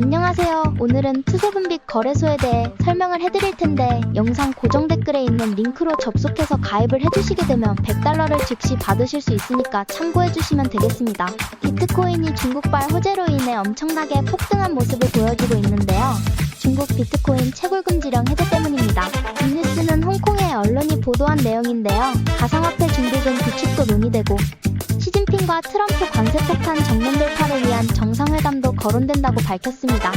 안녕하세요. 오늘은 투세분빛 거래소에 대해 설명을 해드릴 텐데 영상 고정 댓글에 있는 링크로 접속해서 가입을 해주시게 되면 100달러를 즉시 받으실 수 있으니까 참고해주시면 되겠습니다. 비트코인이 중국발 호재로 인해 엄청나게 폭등한 모습을 보여주고 있는데요. 중국 비트코인 채굴 금지령 해제 때문입니다. 이 뉴스는 홍콩의 언론이 보도한 내용인데요. 가상화폐 중국은 비축도 논의되고 시진핑과 트럼프 관세 폭탄 정면 돌파를 위한 정상회담도 거론된다고 밝혔습니다.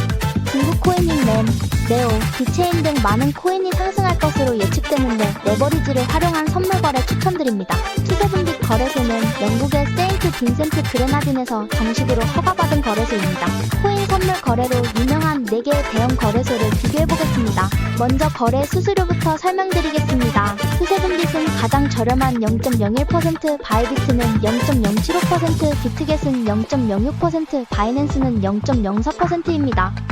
중국 코인인 램, 네오, 비체인 등 많은 코인이 상승할 것으로 예측되는데 레버리지를 활용한 선물 거래 추천드립니다. 투세분빛 거래소는 영국의 세인트 빈센트 그레나딘에서 정식으로 허가받은 거래소입니다. 코인 선물 거래로 4개의 대형 거래소를 비교해보겠습니다. 먼저 거래 수수료부터 설명드리겠습니다. 투세분빛은 가장 저렴한 0.01%, 바이비트는 0.075%, 비트겟은 0.06%, 바이낸스는 0.04%입니다.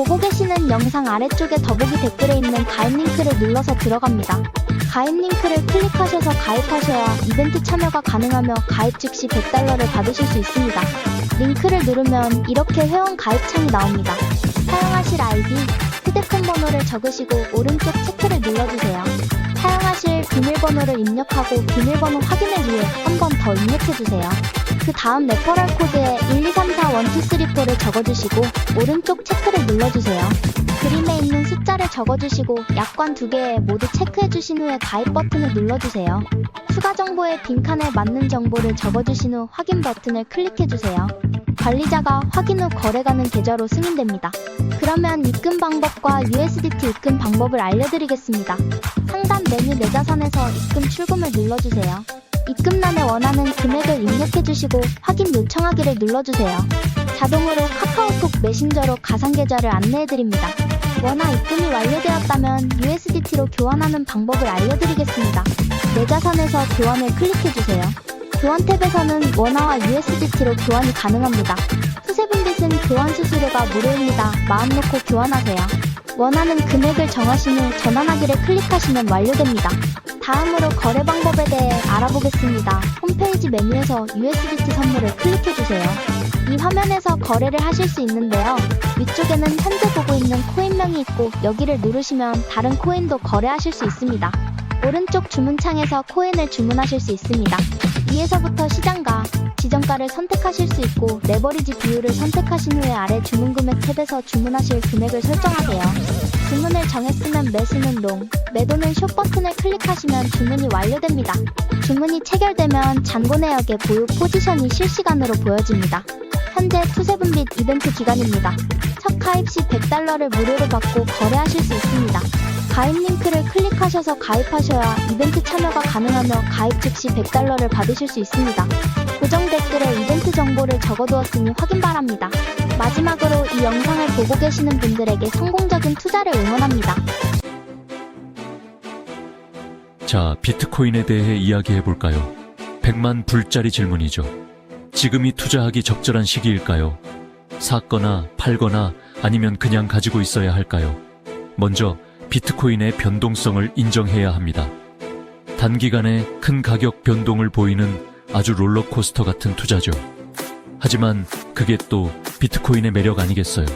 보고 계시는 영상 아래쪽에 더보기 댓글에 있는 가입 링크를 눌러서 들어갑니다. 가입 링크를 클릭하셔서 가입하셔야 이벤트 참여가 가능하며 가입 즉시 100달러를 받으실 수 있습니다. 링크를 누르면 이렇게 회원 가입 창이 나옵니다. 사용하실 아이디, 휴대폰 번호를 적으시고 오른쪽 체크를 눌러주세요. 사용하실 비밀번호를 입력하고 비밀번호 확인을 위해 한 번 더 입력해주세요. 그 다음 레퍼럴 코드에 1234123를 적어주시고 오른쪽 체크를 눌러주세요. 그림에 있는 숫자를 적어주시고 약관 두 개에 모두 체크해주신 후에 가입 버튼을 눌러주세요. 추가 정보의 빈칸에 맞는 정보를 적어주신 후 확인 버튼을 클릭해주세요. 관리자가 확인 후 거래가는 계좌로 승인됩니다. 그러면 입금 방법과 USDT 입금 방법을 알려드리겠습니다. 상단 메뉴 내 자산에서 입금 출금을 눌러주세요. 입금란에 원하는 금액을 입력해주시고 확인 요청하기를 눌러주세요. 자동으로 카카오톡 메신저로 가상계좌를 안내해드립니다. 원화 입금이 완료되었다면 USDT로 교환하는 방법을 알려드리겠습니다. 내 자산에서 교환을 클릭해주세요. 교환 탭에서는 원화와 USDT로 교환이 가능합니다. 투세분빛은 교환 수수료가 무료입니다. 마음 놓고 교환하세요. 원하는 금액을 정하신 후 전환하기를 클릭하시면 완료됩니다. 다음으로 거래 방법에 대해 알아보겠습니다. 홈페이지 메뉴에서 USDT 선물을 클릭해주세요. 이 화면에서 거래를 하실 수 있는데요. 위쪽에는 현재 보고 있는 코인명이 있고 여기를 누르시면 다른 코인도 거래하실 수 있습니다. 오른쪽 주문창에서 코인을 주문하실 수 있습니다. 위에서부터 시장가, 지정가를 선택하실 수 있고 레버리지 비율을 선택하신 후에 아래 주문 금액 탭에서 주문하실 금액을 설정하세요. 주문을 정했으면 매수는 롱, 매도는 숏 버튼을 클릭하시면 주문이 완료됩니다. 주문이 체결되면 잔고 내역의 보유 포지션이 실시간으로 보여집니다. 현재 투세분빛 이벤트 기간입니다. 첫 가입 시 100달러를 무료로 받고 거래하실 수 있습니다. 가입 링크를 클릭하셔서 가입하셔야 이벤트 참여가 가능하며 가입 즉시 100달러를 받으실 수 있습니다. 고정 댓글에 이벤트 정보를 적어두었으니 확인 바랍니다. 마지막으로 이 영상을 보고 계시는 분들에게 성공적인 투자를 응원합니다. 자, 비트코인에 대해 이야기해 볼까요? 100만 불짜리 질문이죠. 지금이 투자하기 적절한 시기일까요? 샀거나 팔거나 아니면 그냥 가지고 있어야 할까요? 먼저 비트코인의 변동성을 인정해야 합니다. 단기간에 큰 가격 변동을 보이는 아주 롤러코스터 같은 투자죠. 하지만 그게 또 비트코인의 매력 아니겠어요?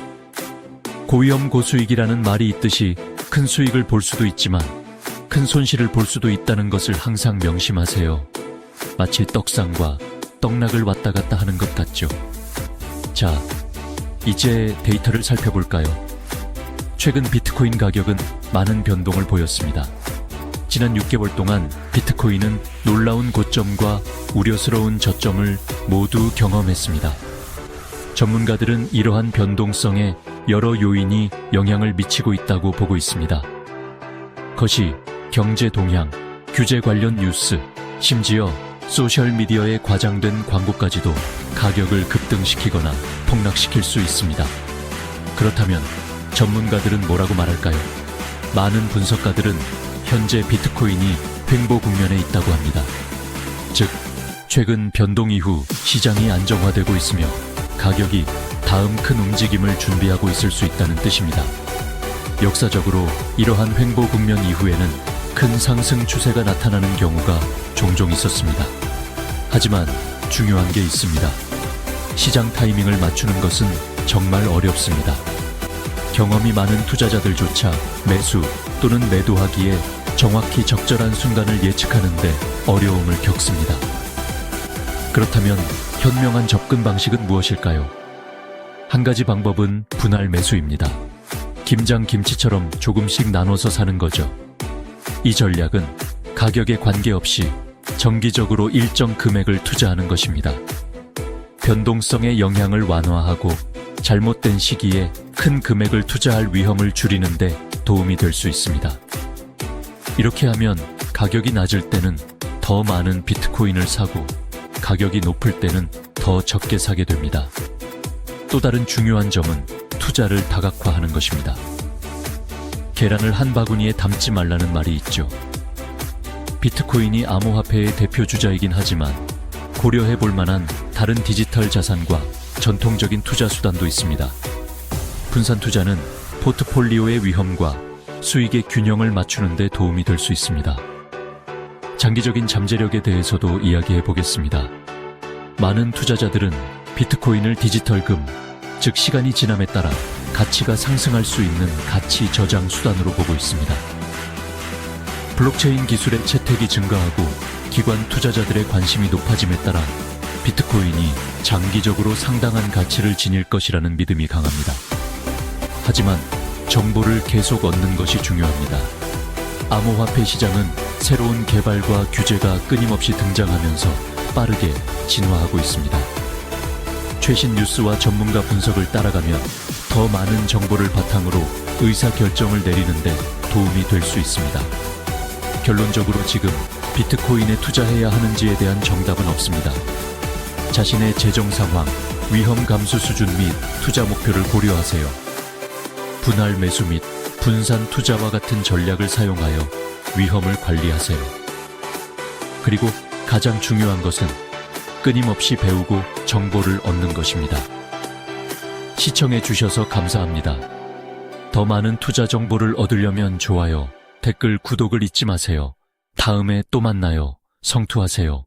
고위험 고수익이라는 말이 있듯이 큰 수익을 볼 수도 있지만 큰 손실을 볼 수도 있다는 것을 항상 명심하세요. 마치 떡상과 떡락을 왔다 갔다 하는 것 같죠. 자, 이제 데이터를 살펴볼까요? 최근 비트 코인 가격은 많은 변동을 보였습니다. 지난 6개월 동안 비트코인은 놀라운 고점과 우려스러운 저점을 모두 경험했습니다. 전문가들은 이러한 변동성에 여러 요인이 영향을 미치고 있다고 보고 있습니다. 것이 경제 동향, 규제 관련 뉴스, 심지어 소셜미디어에 과장된 광고까지도 가격을 급등시키거나 폭락시킬 수 있습니다. 그렇다면 전문가들은 뭐라고 말할까요? 많은 분석가들은 현재 비트코인이 횡보 국면에 있다고 합니다. 즉, 최근 변동 이후 시장이 안정화되고 있으며 가격이 다음 큰 움직임을 준비하고 있을 수 있다는 뜻입니다. 역사적으로 이러한 횡보 국면 이후에는 큰 상승 추세가 나타나는 경우가 종종 있었습니다. 하지만 중요한 게 있습니다. 시장 타이밍을 맞추는 것은 정말 어렵습니다. 경험이 많은 투자자들조차 매수 또는 매도하기에 정확히 적절한 순간을 예측하는데 어려움을 겪습니다. 그렇다면 현명한 접근 방식은 무엇일까요? 한 가지 방법은 분할 매수입니다. 김장 김치처럼 조금씩 나눠서 사는 거죠. 이 전략은 가격에 관계없이 정기적으로 일정 금액을 투자하는 것입니다. 변동성의 영향을 완화하고 잘못된 시기에 큰 금액을 투자할 위험을 줄이는데 도움이 될 수 있습니다. 이렇게 하면 가격이 낮을 때는 더 많은 비트코인을 사고 가격이 높을 때는 더 적게 사게 됩니다. 또 다른 중요한 점은 투자를 다각화하는 것입니다. 계란을 한 바구니에 담지 말라는 말이 있죠. 비트코인이 암호화폐의 대표 주자이긴 하지만 고려해 볼 만한 다른 디지털 자산과 전통적인 투자 수단도 있습니다. 분산 투자는 포트폴리오의 위험과 수익의 균형을 맞추는 데 도움이 될 수 있습니다. 장기적인 잠재력에 대해서도 이야기해 보겠습니다. 많은 투자자들은 비트코인을 디지털금, 즉 시간이 지남에 따라 가치가 상승할 수 있는 가치 저장 수단으로 보고 있습니다. 블록체인 기술의 채택이 증가하고 기관 투자자들의 관심이 높아짐에 따라 비트코인이 장기적으로 상당한 가치를 지닐 것이라는 믿음이 강합니다. 하지만 정보를 계속 얻는 것이 중요합니다. 암호화폐 시장은 새로운 개발과 규제가 끊임없이 등장하면서 빠르게 진화하고 있습니다. 최신 뉴스와 전문가 분석을 따라가면 더 많은 정보를 바탕으로 의사 결정을 내리는데 도움이 될 수 있습니다. 결론적으로 지금 비트코인에 투자해야 하는지에 대한 정답은 없습니다. 자신의 재정 상황, 위험 감수 수준 및 투자 목표를 고려하세요. 분할 매수 및 분산 투자와 같은 전략을 사용하여 위험을 관리하세요. 그리고 가장 중요한 것은 끊임없이 배우고 정보를 얻는 것입니다. 시청해 주셔서 감사합니다. 더 많은 투자 정보를 얻으려면 좋아요, 댓글, 구독을 잊지 마세요. 다음에 또 만나요. 성투하세요.